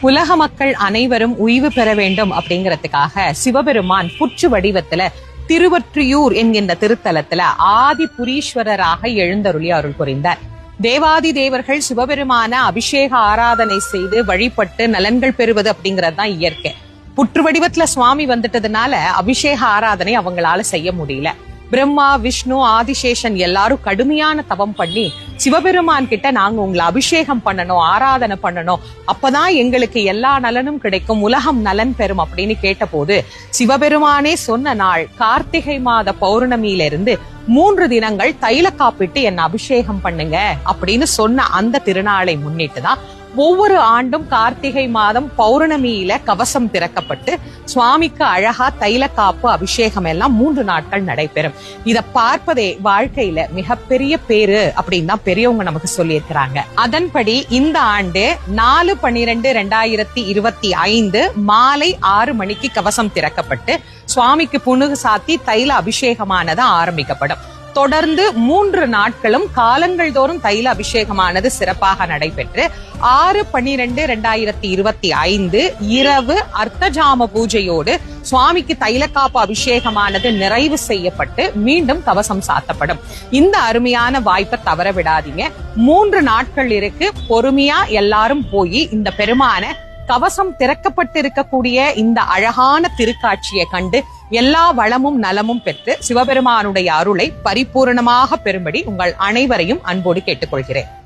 உலக மக்கள் அனைவரும் உய்வு பெற வேண்டும் அப்படிங்கறதுக்காக சிவபெருமான் புற்று வடிவத்துல திருவற்றியூர் என்கின்ற திருத்தலத்துல ஆதி புரீஸ்வரராக எழுந்தருளி அருள் புரிந்தார். தேவாதி தேவர்கள் சிவபெருமான அபிஷேக ஆராதனை செய்து வழிபட்டு நலன்கள் பெறுவது அப்படிங்கிறது தான் இயற்கை. புற்று வடிவத்துல சுவாமி வந்துட்டதுனால அபிஷேக ஆராதனை அவங்களால செய்ய முடியல. பிரம்மா விஷ்ணு ஆதிசேஷன் எல்லாரும் கடுமையான தவம் பண்ணி சிவபெருமான் கிட்ட நாங்க உங்களை அபிஷேகம் பண்ணணும் ஆராதனை பண்ணணும். அப்பதான் எங்களுக்கு எல்லா நலனும் கிடைக்கும் உலகம் நலன் பெறும் அப்படின்னு கேட்டபோது சிவபெருமானே சொன்ன நாள் கார்த்திகை மாத பௌர்ணமியிலிருந்து மூன்று தினங்கள் தைல காப்பிட்டு என்ன அபிஷேகம் பண்ணுங்க அப்படின்னு சொன்ன அந்த திருநாளை முன்னிட்டு தான் ஒவ்வொரு ஆண்டும் கார்த்திகை மாதம் பௌர்ணமியில கவசம் திறக்கப்பட்டு சுவாமிக்கு அழகா தைல காப்பு அபிஷேகம் எல்லாம் மூன்று நாட்கள் நடைபெறும். இத பார்ப்பதே வாழ்க்கையில மிகப்பெரிய பேரு அப்படின்னு தான் பெரியவங்க நமக்கு சொல்லியிருக்கிறாங்க. அதன்படி இந்த ஆண்டு நாலு பன்னிரெண்டு ரெண்டாயிரத்தி இருபத்தி ஐந்து மாலை ஆறு மணிக்கு கவசம் திறக்கப்பட்டு சுவாமிக்கு புனுகு சாத்தி தைல அபிஷேகமானது ஆரம்பிக்கப்படும். தொடர்ந்து மூன்று நாட்களும் காலங்கள் தோறும் தைல அபிஷேகமானது சிறப்பாக நடைபெற்று ஆறு பன்னிரெண்டு ரெண்டாயிரத்தி இருபத்தி ஐந்து இரவு அர்த்தஜாம பூஜையோடு சுவாமிக்கு தைலக்காப்பு அபிஷேகமானது நிறைவு செய்யப்பட்டு மீண்டும் கவசம் சாத்தப்படும். இந்த அருமையான வாய்ப்பை தவற விடாதீங்க. மூன்று நாட்கள் இருக்கு. பொறுமையா எல்லாரும் போய் இந்த பெருமான கவசம் திறக்கப்பட்டிருக்கக்கூடிய இந்த அழகான திருக்காட்சியை கண்டு எல்லா வளமும் நலமும் பெற்று சிவபெருமானுடைய அருளை பரிபூரணமாக பெறும்படி உங்கள் அனைவரையும் அன்போடு கேட்டுக்கொள்கிறேன்.